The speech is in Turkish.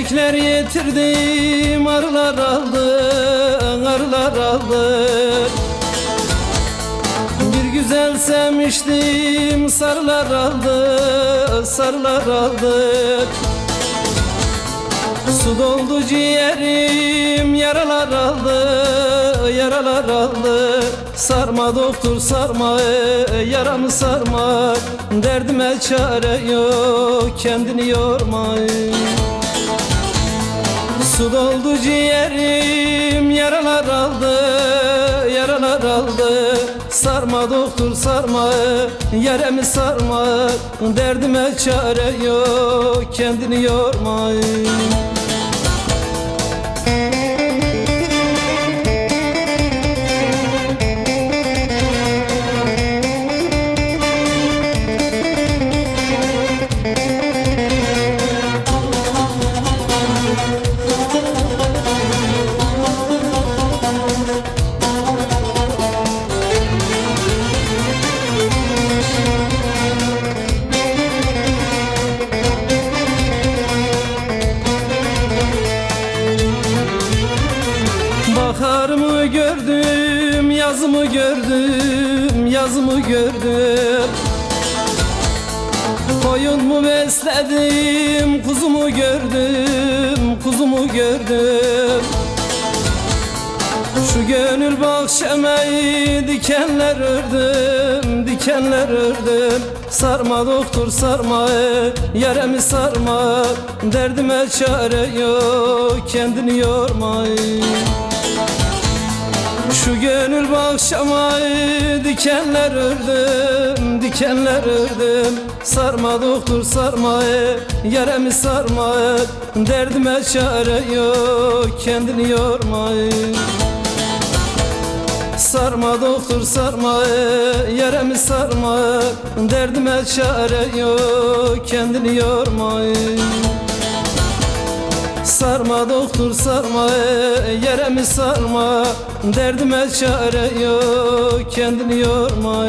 getirdim arılar aldı arılar aldı. Bir güzel sevmiştim sarılar aldı sarılar aldı. Su doldu ciğerim yaralar aldı yaralar aldı. Sarma doktor sarma yaramı sarma. Derdime çare yok kendini yorma Su doldu ciğerim yaralar aldı yaralar aldı. Sarma doktor sarma yaremi sarma. Derdime çare yok kendini yorma Baharımı gördüm, yazımı gördüm, yazımı gördüm. Koyun mu besledim, kuzumu gördüm, kuzumu gördüm. Şu gönül bahçemeyi dikenler ördüm, dikenler ördüm. Sarma doktor sarma, yaremi sarma. Derdime çare yok, kendini yorma şu gönül bahçamayı dikenler ördüm, dikenler ördüm. Sarma doktor sarma, yaremi sarma. Derdime çare yok, kendini yorma. Sarma doktor sarma, yaremi sarma. Derdime çare yok, kendini yorma Sarma doktor sarma yeremi sarma? Derdime çare yok kendini yorma